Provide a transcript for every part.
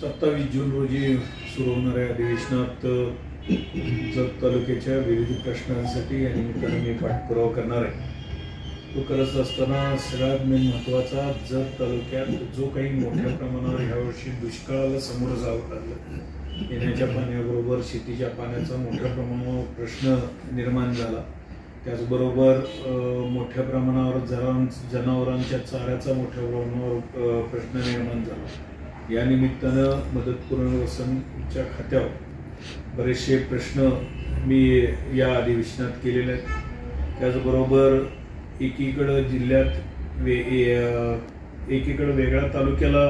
सत्तावीस जून रोजी सुरू होणाऱ्या अधिवेशनात जत तालुक्याच्या विविध प्रश्नांसाठी या निमित्ताने मी पाठपुरावा करणार आहे. तो करत असताना सगळ्यात मेन महत्त्वाचा जत तालुक्यात जो काही मोठ्या प्रमाणावर ह्यावर्षी दुष्काळाला समोर जावं लागलं. येण्याच्या पाण्याबरोबर शेतीच्या पाण्याचा मोठ्या प्रमाणावर प्रश्न निर्माण झाला. त्याचबरोबर मोठ्या प्रमाणावर जरा जनावरांच्या चाऱ्याचा मोठ्या प्रमाणावर प्रश्न निर्माण झाला. या निमित्तानं मदत पुनर्वसनच्या खात्यावर बरेचसे प्रश्न मी या अधिवेशनात केलेले आहेत. त्याचबरोबर एकीकडं जिल्ह्यात वे एकीकडं वेगळ्या तालुक्याला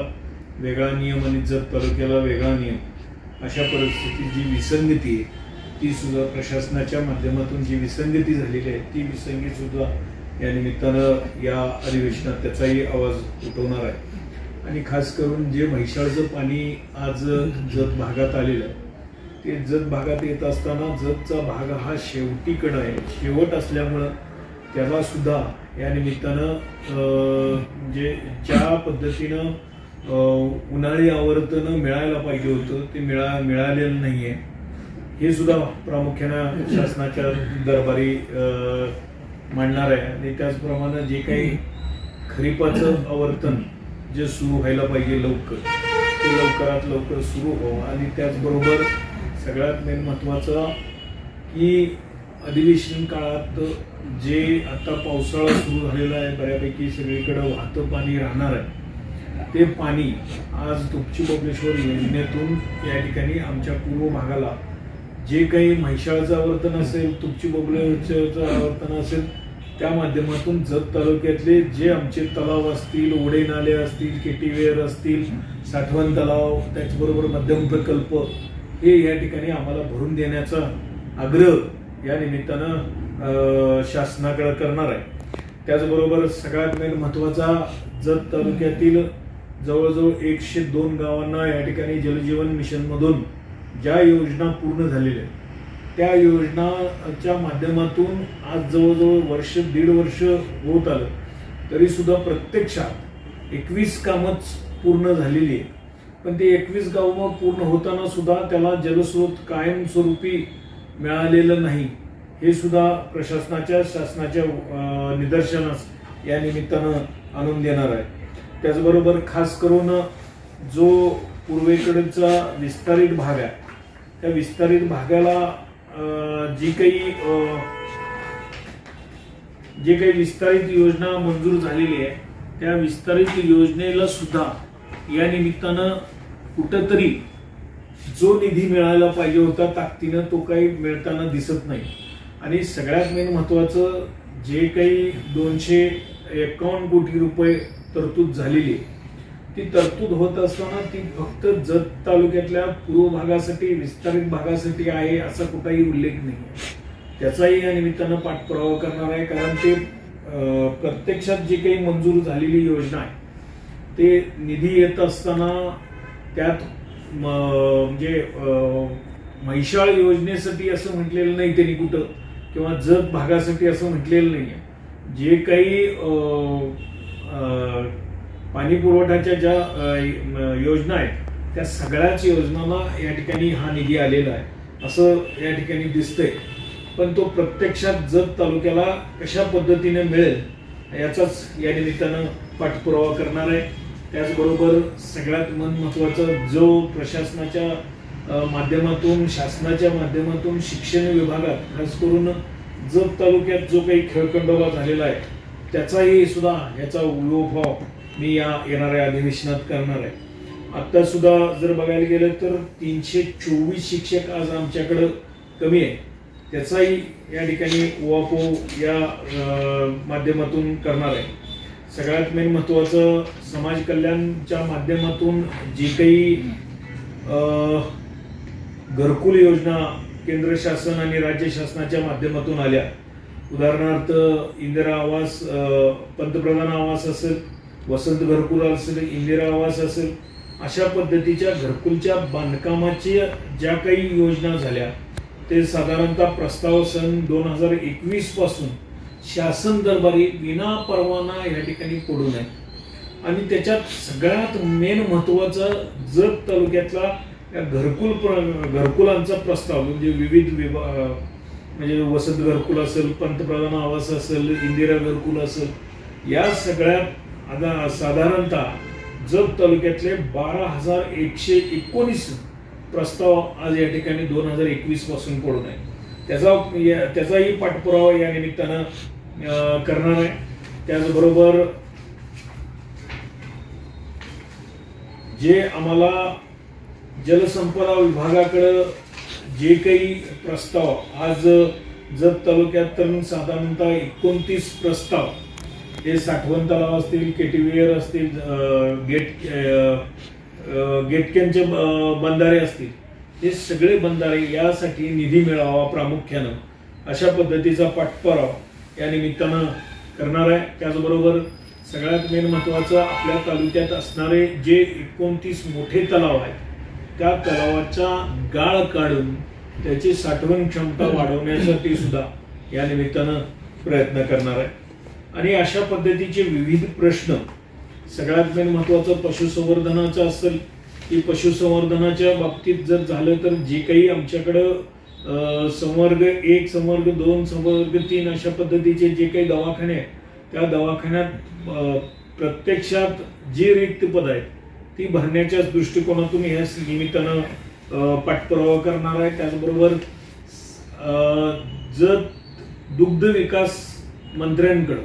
वेगळा नियम आणि जर तालुक्याला वेगळा नियम अशा परिस्थितीत जी विसंगती आहे ती सुद्धा प्रशासनाच्या माध्यमातून जी विसंगती झालेली आहे ती विसंगतीसुद्धा या निमित्तानं या अधिवेशनात त्याचाही आवाज उठवणार आहे. आणि खास करून जे म्हैसाळचं पाणी आज जत भागात आलेलं आहे ते जत भागात येत असताना जतचा भाग हा शेवटीकडं आहे शेवट असल्यामुळं त्यालासुद्धा या निमित्तानं जे म्हणजे ज्या पद्धतीनं उन्हाळी आवर्तन मिळायला पाहिजे होतं ते मिळा मिळालेलं नाही आहे हे सुद्धा प्रामुख्यानं शासनाच्या दरबारी मांडणार आहे. आणि त्याचप्रमाणे जे काही खरीपाचं आवर्तन जे सुरू व्हायला पाहिजे लवकर. ते लवकरात लवकर सुरू व्हावं. आणि त्याचबरोबर सगळ्यात मेन महत्त्वाचं की अधिवेशन काळात जे आता पावसाळा सुरू झालेला आहे बऱ्यापैकी सगळीकडं वाहतं पाणी राहणार आहे. ते पाणी आज तुपची बबलेश्वर योजनेतून या ठिकाणी आमच्या पूर्व भागाला जे काही म्हैशाळचं आवर्तन असेल तुपची बबलेश्वरचं आवर्तन असेल त्या माध्यमातून जत तालुक्यातले जे आमचे तलाव असतील ओढे नाले असतील केटीवेअर असतील साठवण तलाव त्याचबरोबर मध्यम प्रकल्प हे या ठिकाणी आम्हाला भरून देण्याचा आग्रह या निमित्तानं शासनाकडे करणार आहे. त्याचबरोबर सगळ्यात मेन महत्त्वाचा जत तालुक्यातील जवळजवळ एकशे दोन गावांना या ठिकाणी जलजीवन मिशनमधून ज्या योजना पूर्ण झालेल्या आहेत त्या योजनाच्या माध्यमातून आज जवळजवळ वर्ष दीड वर्ष होत आलं. तरीसुद्धा प्रत्यक्षात एकवीस कामच पूर्ण झालेली आहे पण ते एकवीस गावं पूर्ण होताना सुद्धा त्याला जलस्रोत कायमस्वरूपी मिळालेलं नाही. हे सुद्धा प्रशासनाच्या शासनाच्या निदर्शनास या निमित्तानं आणून देणार आहे. त्याचबरोबर खास करून जो पूर्वेकडचा विस्तारित भाग आहे त्या विस्तारित भागाला जी काही अं, जे काही विस्तारित योजना मंजूर झालेली आहे त्या विस्तारित योजनेला सुद्धा या निमित्तानं कुठंतरी जो निधी मिळायला पाहिजे होता ताकदीनं तो काही मिळताना दिसत नाही. आणि सगळ्यात मेन महत्वाचं जे काही दोनशे एकावन्न कोटी रुपये तरतूद झालेली आहे ती तरतूद होत असताना ती फक्त जत तालुक्यातल्या पूर्व भागासाठी विस्तारित भागासाठी आहे असा कुठलाही उल्लेख नाही आहे. त्याचाही या निमित्तानं पाठपुरावा करणार आहे कारण ते प्रत्यक्षात जी काही मंजूर झालेली योजना आहे ते निधी येत असताना त्यात म्हणजे म्हैशाळ योजनेसाठी असं म्हटलेलं नाही त्यांनी कुठं किंवा जत भागासाठी असं म्हटलेलं नाही आहे. जे काही पाणी पुरवठ्याच्या ज्या योजना आहेत त्या सगळ्याच योजनांना या ठिकाणी हा निधी आलेला आहे. असं या ठिकाणी दिसतंय. पण तो प्रत्यक्षात जत तालुक्याला कशा पद्धतीने मिळेल याचाच या निमित्तानं पाठपुरावा करणार आहे. त्याचबरोबर सगळ्यात मन महत्त्वाचं जो प्रशासनाच्या माध्यमातून शासनाच्या माध्यमातून शिक्षण विभागात खास करून जत तालुक्यात जो काही खेळखंडोबा झालेला आहे त्याचाही सुद्धा याचा उलोभाव मी या येणाऱ्या अधिवेशनात करणार आहे. आत्ता सुद्धा जर बघायला गेलं तर तीनशे चोवीस शिक्षक आज आमच्याकडं कमी आहे त्याचाही या ठिकाणी ओआपो या माध्यमातून करणार आहे. सगळ्यात मेन महत्वाचं समाज कल्याणच्या माध्यमातून जी काही घरकुल योजना केंद्र शासन आणि राज्य शासनाच्या माध्यमातून आल्या. उदाहरणार्थ इंदिरा आवास पंतप्रधान आवास असेल वसंत घरकुल असेल इंदिरा आवास असेल अशा पद्धतीच्या घरकुलच्या बांधकामाच्या ज्या काही योजना झाल्या ते साधारणतः प्रस्ताव सन दोन हजार एकवीसपासून शासन दरबारी विना परवाना या ठिकाणी पडू नये. आणि त्याच्यात सगळ्यात मेन महत्त्वाचा जत तालुक्यातला या घरकुल प्र- घरकुलांचा प्रस्ताव म्हणजे विविध विभा म्हणजे वसंत घरकुल असेल पंतप्रधान आवास असेल इंदिरा घरकुल असेल या सगळ्यात आता साधारणतः जत तालुक्यातले बारा हजार एकशे एकोणीस प्रस्ताव आज या ठिकाणी दोन हजार एकवीसपासून पडून आहे त्याचा त्याचाही पाठपुरावा या निमित्तानं करणार आहे. त्याचबरोबर जे आम्हाला जलसंपदा विभागाकडं जे काही प्रस्ताव आज जत तालुक्यात तर साधारणतः एकोणतीस प्रस्ताव हे साठवण तलाव असतील केटीवेअर असतील गेट गेटकॅनचे गेटकेनचे बंधारे असतील हे सगळे बंधारे यासाठी निधी मिळावा प्रामुख्यानं. अशा पद्धतीचा पाठपुरावा या निमित्तानं करणार आहे. त्याचबरोबर सगळ्यात मेन महत्त्वाचं आपल्या तालुक्यात असणारे जे एकोणतीस मोठे तलाव आहेत त्या तलावाचा गाळ काढून त्याची साठवण क्षमता वाढवण्यासाठी सुद्धा या निमित्तानं प्रयत्न करणार आहे. आणि अशा पद्धतीचे विविध प्रश्न सगळ्यात मेन महत्त्वाचं पशुसंवर्धनाचं असेल की पशुसंवर्धनाच्या बाबतीत जर झालं तर जे काही आमच्याकडं संवर्ग एक संवर्ग दोन संवर्ग तीन अशा पद्धतीचे जे काही दवाखाने आहेत त्या दवाखान्यात प्रत्यक्षात जी रिक्त पद आहेत ती भरण्याच्या दृष्टिकोनातून ह्या निमित्तानं पाठपुरावा करणार आहे. त्याचबरोबर जर दुग्ध विकास मंत्र्यांकडं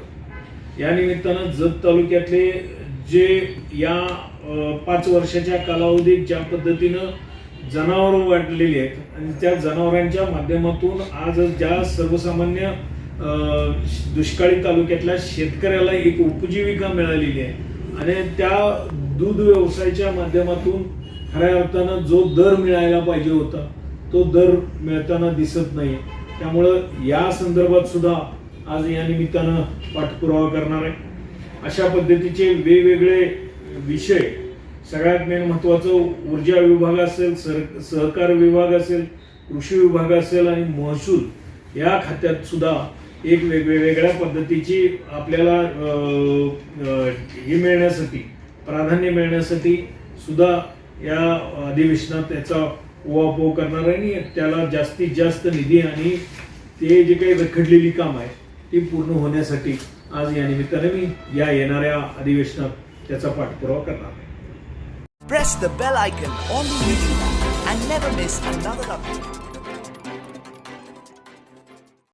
या निमित्तानं जत तालुक्यातले जे या पाच वर्षाच्या कालावधीत ज्या पद्धतीनं जनावरं वाढलेली आहेत आणि त्या जनावरांच्या माध्यमातून आज ज्या सर्वसामान्य दुष्काळी तालुक्यातल्या शेतकऱ्याला एक उपजीविका मिळालेली आहे आणि त्या दूध व्यवसायाच्या माध्यमातून खऱ्या अर्थानं जो दर मिळायला पाहिजे होता तो दर मिळताना दिसत नाही. त्यामुळं या संदर्भात सुद्धा आज या निमित्तानं पाठपुरावा करणार आहे. अशा पद्धतीचे वेगवेगळे विषय सगळ्यात मेन महत्वाचं ऊर्जा विभाग असेल सर सहकार विभाग असेल कृषी विभाग असेल आणि महसूल या खात्यात सुद्धा एक वेगवेगळ्या पद्धतीची आपल्याला हे मिळण्यासाठी प्राधान्य मिळण्यासाठी सुद्धा या अधिवेशनात त्याचा उहापोह करणार आहे आणि त्याला जास्तीत जास्त निधी आणि ते जे काही रखडलेली काम आहे ती पूर्ण होण्यासाठी आज या निमित्ताने मी या येणाऱ्या अधिवेशनात त्याचा पाठपुरावा करणार आहे Press the bell icon on the YouTube app and never miss another update.